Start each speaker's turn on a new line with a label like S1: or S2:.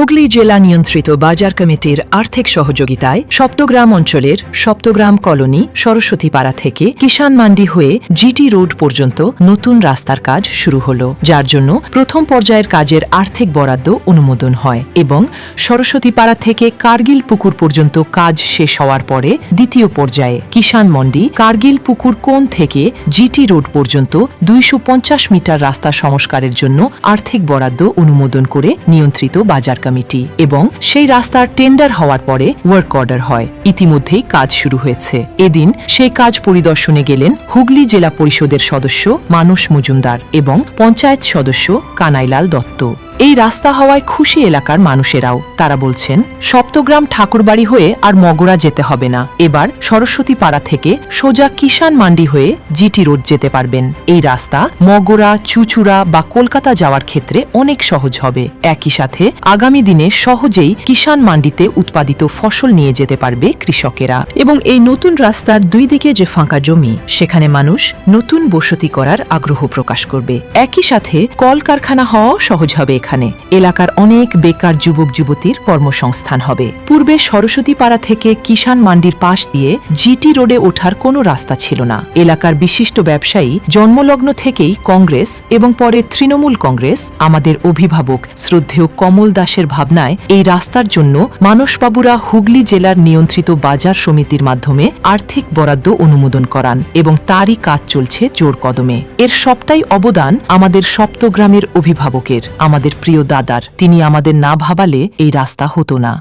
S1: হুগলি জেলা নিয়ন্ত্রিত বাজার কমিটির আর্থিক সহযোগিতায় সপ্তগ্রাম অঞ্চলের সপ্তগ্রাম কলোনি সরস্বতীপাড়া থেকে কিষান মান্ডি হয়ে জিটি রোড পর্যন্ত নতুন রাস্তার কাজ শুরু হলো, যার জন্য প্রথম পর্যায়ের কাজের আর্থিক বরাদ্দ অনুমোদন হয় এবং সরস্বতীপাড়া থেকে কার্গিল পুকুর পর্যন্ত কাজ শেষ হওয়ার পরে দ্বিতীয় পর্যায়ে কিষান মন্ডি কার্গিল পুকুর কোণ থেকে জিটি রোড পর্যন্ত দুইশো পঞ্চাশ মিটার রাস্তা সংস্কারের জন্য আর্থিক বরাদ্দ অনুমোদন করে নিয়ন্ত্রিত বাজার কমিটি এবং সেই রাস্তার টেন্ডার হওয়ার পরে ওয়ার্ক অর্ডার হয়। ইতিমধ্যেই কাজ শুরু হয়েছে। এদিন সেই কাজ পরিদর্শনে গেলেন হুগলি জেলা পরিষদের সদস্য মানুষ মজুমদার এবং পঞ্চায়েত সদস্য কানাইলাল দত্ত। এই রাস্তা হওয়ায় খুশি এলাকার মানুষেরাও। তারা বলছেন, সপ্তগ্রাম ঠাকুরবাড়ি হয়ে আর মগরা যেতে হবে না। এবার সরস্বতী পাড়া থেকে সোজা কিষান মান্ডি হয়ে জিটি রোড যেতে পারবেন। এই রাস্তা মগরা, চুচুড়া বা কলকাতা যাওয়ার ক্ষেত্রে অনেক সহজ হবে। একই সাথে আগামী দিনে সহজেই কিষান মান্ডিতে উৎপাদিত ফসল নিয়ে যেতে পারবে কৃষকেরা। এবং এই নতুন রাস্তার দুই দিকে যে ফাঁকা জমি, সেখানে মানুষ নতুন বসতি করার আগ্রহ প্রকাশ করবে। একই সাথে কলকারখানা হওয়াও সহজ হবে এখানে। এলাকার অনেক বেকার যুবক যুবতীর কর্মসংস্থান হবে। পূর্বে সরস্বতী পাড়া থেকে কিষান মান্ডির পাশ দিয়ে জিটি রোডে ওঠার কোনো রাস্তা ছিল না। এলাকার বিশিষ্ট ব্যবসায়ী জন্মলগ্ন থেকেই কংগ্রেস এবং পরে তৃণমূল কংগ্রেস, আমাদের অভিভাবক শ্রদ্ধেয় কমল দাসের ভাবনায় এই রাস্তার জন্য মানসবাবুরা হুগলি জেলার নিয়ন্ত্রিত বাজার সমিতির মাধ্যমে আর্থিক বরাদ্দ অনুমোদন করান এবং তারই কাজ চলছে জোর কদমে। এর সবটাই অবদান আমাদের সপ্তগ্রামের অভিভাবকের, আমাদের প্রিয় দাদার। তিনি আমাদের না ভাবালে এই রাস্তা হতো না।